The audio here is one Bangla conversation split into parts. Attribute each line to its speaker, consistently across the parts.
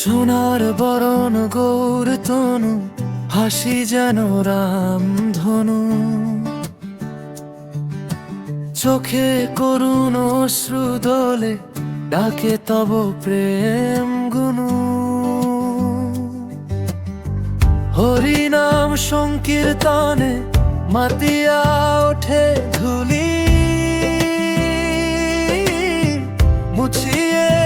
Speaker 1: সোনার বরণ গৌর তনু, হাসি যেন রাম ধনু। চোখে করুণ অশ্রু দোলে, ডাকে তব প্রেম গুনু। হরিনাম সংকীর্তনে মাতিয়া ওঠে ধুলি, মুছিয়ে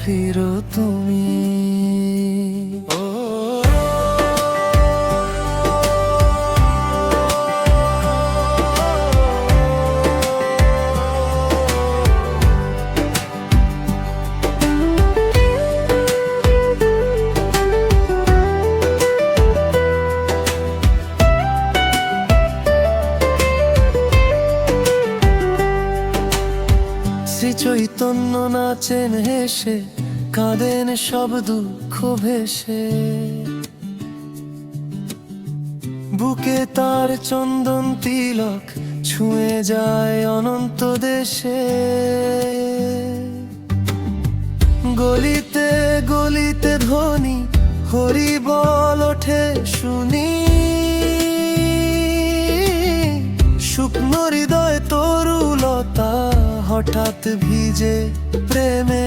Speaker 1: ফিরো তুমি। চৈতন্য নাচেন হেসে, কাঁদেন সব দুঃখ ভেসে। বুকে তার চন্দন তিলক ছুঁয়ে যায় অনন্ত দেশে। গলিতে গলিতে ধ্বনি হরি বল ওঠে শুনি। শুকনো হঠাৎ ভিজে প্রেমে।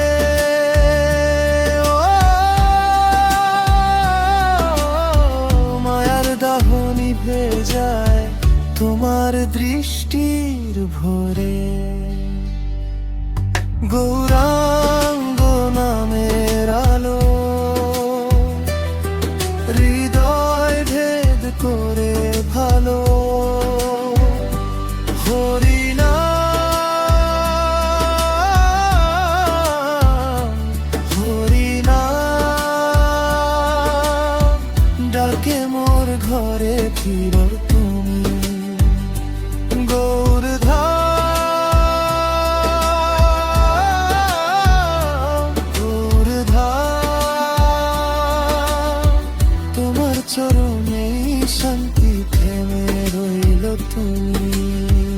Speaker 1: তোমার দৃষ্টির ভরে গৌরাঙ্গ নামের আলো হৃদয় ভেদ করে ভালো হরিনাম হরিনাম ডাকে মোর ঘরে ফিরো তুমি। তোমার চরণে শান্তি থেমে রইল তুমি।